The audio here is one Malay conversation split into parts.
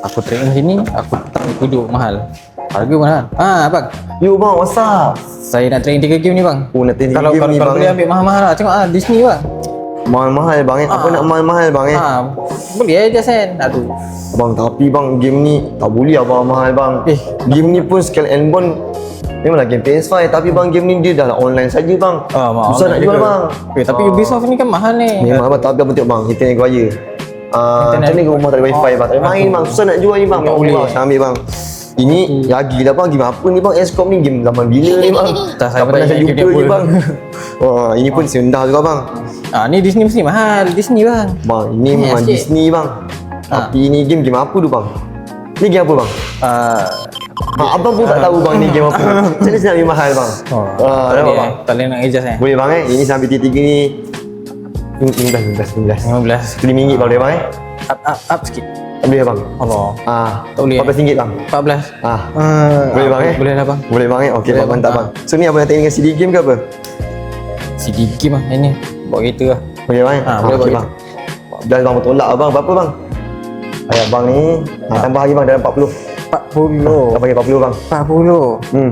Aku training sini, aku tak duduk mahal. Harga mahal. Ah, bang. Yo bang, what's up? Saya nak training 3 game ni bang. Oh, nak training kalau, game kalau, ni, kalau bang, boleh eh. ambil mahal-mahal lah. Tengok ah Disney bang. Mahal-mahal bang eh. Apa Ah. nak mahal-mahal bang eh? Ah, boleh aja sen. Aduh. Bang, tapi bang game ni tak boleh abang mahal bang. Eh, game ni pun Skull and Bone Memanglah game PS5 tapi bang game ni dia dah lah online saja bang. Ah, Susah nak jual bang. Eh, tapi Ubisoft ni kan mahal ni. Memang abang tak abang tengok bang, kita yang raya. Ah, macam ni ke rumah tak ada wifi bang? Tak main bang, susah nak jual ni bang. Tak boleh. Saya ambil bang. Ini lagi lah bang, game apa ni bang? Escom ni game zaman bila ni bang? Tak, saya pernah saya jumpa ni bang. Wah, ini pun sendah juga bang. Ah, ni Disney mesti mahal. Disney bang. Bang, ini Ni memang. Disney bang. Tapi ini game game apa tu bang? Ni game apa bang? Ah, Ha, abang pun tak tahu bang ni game apa. Macam mana saya ambil mahal bang? oh, Ah, tak nampak boleh, bang? eh. tak boleh nak adjust eh. Boleh bang eh? Ini sampai tiga-tiga ni 15, 15, 15. 15. RM5 boleh bang eh? Up, up, up sikit. Tak boleh bang? Allah. Ah, Tak boleh, eh? RM14 bang. 14. Ah, Ah, Boleh bang eh? Boleh lah bang. boleh bang eh? Okey Boleh, bang, bang. mantap Ah. bang. So ni abang nak tanya dengan CD game ke apa? CD game lah ini. Bawa kereta lah. Boleh bang eh? Ah, boleh, okey boleh. bang. 14 bang bertolak abang, berapa bang? Ayat bang ni, ah, tambah lagi bang dalam 40. 40. Tak bagi 40 bang. 40. Hmm.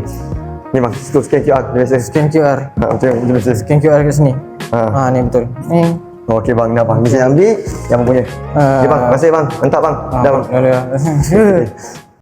Ni bang, scan QR, dia biasa. Scan QR. Ha, macam dia biasa. Scan QR kat sini. Ha. Ah, ni betul. Ni. Okey bang, dah bang. Ni saya ambil yang punya. Ah. Okey bang, terima kasih bang. Mantap bang. Ah, Dah bang. Dah dah.